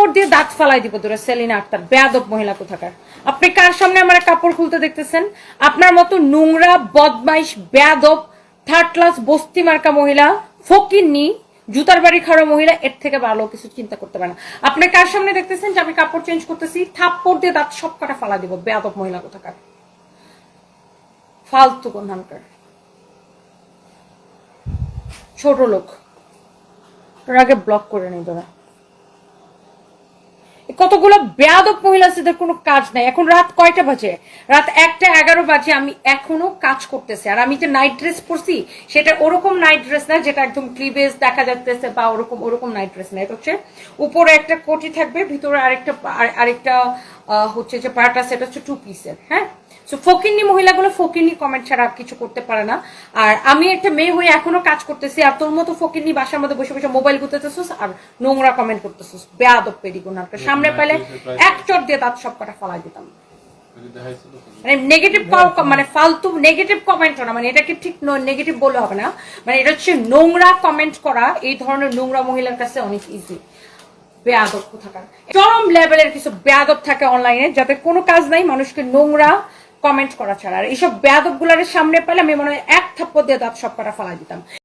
থাপ্পড় দিয়ে দাঁত ফালাই দিব তোরা সেলিনা আক্তার। বেয়াদব মহিলা কোথাকার। আপনি কার সামনে আমার কাপড় খুলতে দেখতেছেন? আপনার মতো নোংরা, বদমাইশ, বেয়াদব থার্ড ক্লাস বস্তি মার্কা মহিলা ফকিরনি জুতার বাড়ি খাওয়া মহিলা, এর থেকে ভালো কিছু চিন্তা করতে পারে না। আপনি কার সামনে দেখতেছেন যে আমি কাপড় চেঞ্জ করতেছি? থাপ্পড় দিয়ে দাঁত সব কটা ফালা দিব, বেয়াদব মহিলা কোথাকার। ফালতু কোনহানকার ছোট লোক। আগে ব্লক করে নেই তোরা। কতগুলো বেয়াদক মহিলা সেদের কোনো কাজ নাই। এখন রাত কয়টা বাজে? রাত একটা, এগারো বাজে, আমি এখনও কাজ করতেছি। আর আমি যে নাইট ড্রেস পরছি, সেটা ওরকম নাইট ড্রেস না, যেটা একদম ক্লিবেজ দেখা যাচ্ছে বা ওরকম ওরকম নাইট ড্রেস না। এটা হচ্ছে উপরে একটা কোটি থাকবে, ভিতরে আরেকটা আর- আরেকটা হচ্ছে যে পার্ট আছে এটা হচ্ছে টু পিসের হ্যাঁ? সো ফকিন্নি মহিলাগুলো ফকিন্নি কমেন্ট ছাড়া আর কিছু করতে পারে না। আর আমি একটা মেয়ে হয়ে এখনও কাজ করতেছি আর তোর মতো ফকিন্নি বাসার মধ্যে বসে বসে মোবাইল গুতেছিস আর নোংরা কমেন্ট করতেছিস। বেয়াদব পেরি গুনারকে সামনে পেলে এক চট দিয়ে দাঁত সব কটা ফালাই দিতাম। মানে নেগেটিভ মানে ফালতু নেগেটিভ কমেন্ট না মানে এটাকে ঠিক নেগেটিভ বলে হবে না। মানে এটা হচ্ছে নোংরা কমেন্ট করা এই ধরনের নোংরা মহিলার কাছে অনেক ইজি বেয়াদব কোথাকার। চরম লেভেলের কিছু বেয়াদব থাকে অনলাইনে যাতে কোনো কাজ নাই, মানুষকে নোংরা কমেন্ট করা ছাড়া। আর এইসব বেয়াদবগুলার সামনে পেলে আমি মনে হয় এক থাপ্পড় দিয়ে দাঁত সব কটা ফালাই দিতাম।